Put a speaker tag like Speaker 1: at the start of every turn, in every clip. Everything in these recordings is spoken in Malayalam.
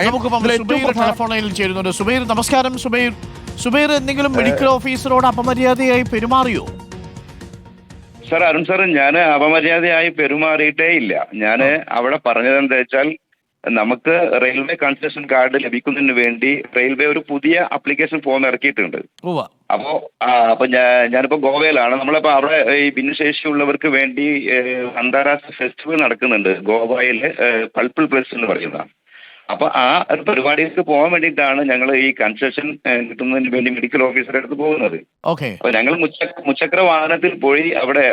Speaker 1: ടെലിഫോണിൽ ചേരുന്നുണ്ട്. സുബൈർ നമസ്കാരം സുബൈർ. സുബൈർ എന്തെങ്കിലും മെഡിക്കൽ ഓഫീസറോട് അപമര്യാദയായി പെരുമാറിയോ?
Speaker 2: സാർ അരുൺ സാർ ഞാൻ അപമര്യാദയായി പെരുമാറിയിട്ടേ ഇല്ല. ഞാൻ അവിടെ പറഞ്ഞത് എന്താ വെച്ചാൽ നമുക്ക് റെയിൽവേ കൺസെഷൻ കാർഡ് ലഭിക്കുന്നതിന് വേണ്ടി റെയിൽവേ ഒരു പുതിയ അപ്ലിക്കേഷൻ ഫോം ഇറക്കിയിട്ടുണ്ട്. അപ്പോ അപ്പൊ ഞാൻ ഞാനിപ്പോ ഗോവയിലാണ്. നമ്മളിപ്പോ അവിടെ ഈ ഭിന്നശേഷിയുള്ളവർക്ക് വേണ്ടി അന്താരാഷ്ട്ര ഫെസ്റ്റിവൽ നടക്കുന്നുണ്ട്. ഗോവയിൽ പൾപ്പിൾ പ്ലസ് എന്ന് പറയുന്ന. അപ്പൊ ആ ഒരു പരിപാടിക്ക് പോകാൻ വേണ്ടിയിട്ടാണ് ഞങ്ങൾ ഈ കൺസെഷൻ കിട്ടുന്നതിന് വേണ്ടി മെഡിക്കൽ ഓഫീസറെ അടുത്ത് പോകുന്നത്.
Speaker 1: ഓക്കെ.
Speaker 2: അപ്പൊ ഞങ്ങൾ മുച്ചക്ര വാഹനത്തിൽ പോയി അവിടെ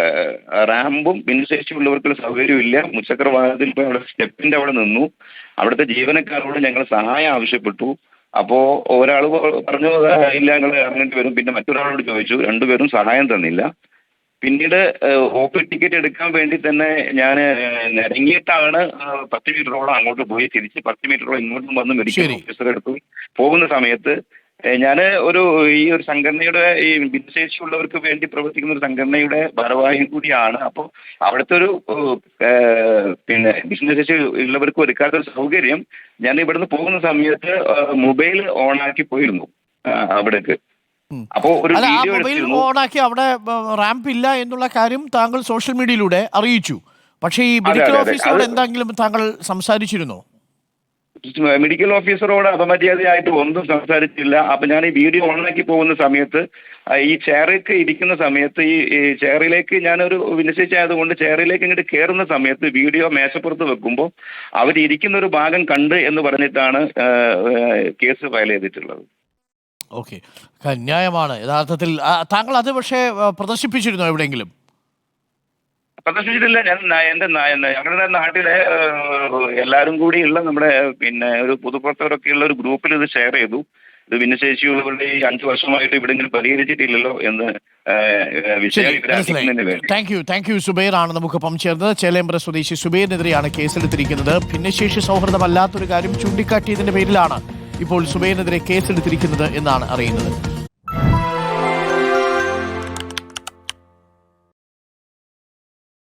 Speaker 2: റാമ്പും ഭിന്നശേഷിയുള്ളവർക്കുള്ള സൗകര്യമില്ല മുച്ചക്ര വാഹനത്തിൽ പോയി അവിടെ സ്റ്റെപ്പിന്റെ അവിടെ നിന്നു. അവിടുത്തെ ജീവനക്കാരോട് ഞങ്ങൾ സഹായം ആവശ്യപ്പെട്ടു. അപ്പോ ഒരാൾ പറഞ്ഞു ഇല്ല ഞങ്ങൾ ഇറങ്ങേണ്ടി വരും. പിന്നെ മറ്റൊരാളോട് ചോദിച്ചു. രണ്ടുപേരും സഹായം തന്നില്ല. പിന്നീട് ഒ പി ടിക്കറ്റ് എടുക്കാൻ വേണ്ടി തന്നെ ഞാൻ ഇറങ്ങിയിട്ടാണ് പത്ത് മീറ്ററോളം അങ്ങോട്ട് പോയി. തിരിച്ച് പത്ത് മീറ്ററോളം ഇങ്ങോട്ടും വന്ന് മെഡിക്കൽ ഓഫീസർ അടുത്ത് പോകുന്ന സമയത്ത് ഞാൻ ഒരു ഈ ഒരു സംഘടനയുടെ ഈ ഭിന്നശേഷിയുള്ളവർക്ക് വേണ്ടി പ്രവർത്തിക്കുന്ന ഒരു സംഘടനയുടെ ഭാരവാഹി കൂടിയാണ്. അപ്പോൾ അവിടുത്തെ ഒരു പിന്നെ ഭിന്നശേഷി ഉള്ളവർക്ക് ഒരുക്കാത്ത ഒരു സൗകര്യം. ഞാൻ ഇവിടുന്ന് പോകുന്ന സമയത്ത് മൊബൈൽ ഓണാക്കി പോയിരുന്നു അവിടേക്ക്. അപ്പോ ഒരു
Speaker 1: മൊബൈൽ ഓണാക്കി അവിടെ റാമ്പ് ഇല്ല എന്നുള്ള കാര്യം താങ്കൾ സോഷ്യൽ മീഡിയയിലൂടെ അറിയിച്ചു. പക്ഷേ ഈ മെഡിക്കൽ. ഓഫീസറോട് എന്തെങ്കിലും താങ്കൾ സംസാരിച്ചിരുന്നോ?
Speaker 2: മെഡിക്കൽ ഓഫീസറോട് അപമര്യാദയായിട്ട് ഒന്നും സംസാരിച്ചില്ല. അപ്പൊ ഞാൻ ഈ വീഡിയോ ഓണാക്കി പോകുന്ന സമയത്ത് ഈ ചെയറിലേക്ക് ഇരിക്കുന്ന സമയത്ത് ഈ ചെയറിലേക്ക് ഞാനൊരു വിന്യസിച്ചായതുകൊണ്ട് ചെയറിലേക്ക് ഇങ്ങോട്ട് കയറുന്ന സമയത്ത് വീഡിയോ മേശപ്പുറത്ത് വെക്കുമ്പോൾ അവരിയ്ക്കുന്ന ഒരു ഭാഗം കണ്ട് എന്ന് പറഞ്ഞിട്ടാണ് കേസ് ഫയൽ ചെയ്തിട്ടുള്ളത്.
Speaker 1: ഓക്കെ. ന്യായമാണ്. യഥാർത്ഥത്തിൽ താങ്കൾ അത് പക്ഷേ പ്രദർശിപ്പിച്ചിരുന്നോ എവിടെയെങ്കിലും?
Speaker 2: പ്രദർശിപ്പിച്ചിട്ടില്ല. ഞാൻ എന്റെ ഞങ്ങളുടെ നാട്ടിലെ എല്ലാരും എല്ലാവരും കൂടിയുള്ള നമ്മുടെ പിന്നെ ഒരു പൊതുപ്രവർത്തകരൊക്കെ ഉള്ള ഒരു ഗ്രൂപ്പിൽ ഇത് ഷെയർ ചെയ്തു. ഇത് ഭിന്നശേഷിയുള്ളവരുടെ ഈ അഞ്ചു വർഷമായിട്ട് ഇവിടെ ഇങ്ങനെ പരിഹരിച്ചിട്ടില്ലല്ലോ എന്ന്
Speaker 1: thank you thank you Zubair ആണ് നമുക്കൊപ്പം ചേർന്നത്. ചേലേമ്പ്ര സ്വദേശി സുബൈറിനെതിരെയാണ് കേസെടുത്തിരിക്കുന്നത്. ഭിന്നശേഷി സൗഹൃദമല്ലാത്തൊരു കാര്യം ചൂണ്ടിക്കാട്ടിയതിന്റെ പേരിലാണ് ഇപ്പോൾ സുബൈനെതിരെ കേസെടുത്തിരിക്കുന്നത് എന്നാണ് അറിയുന്നത്.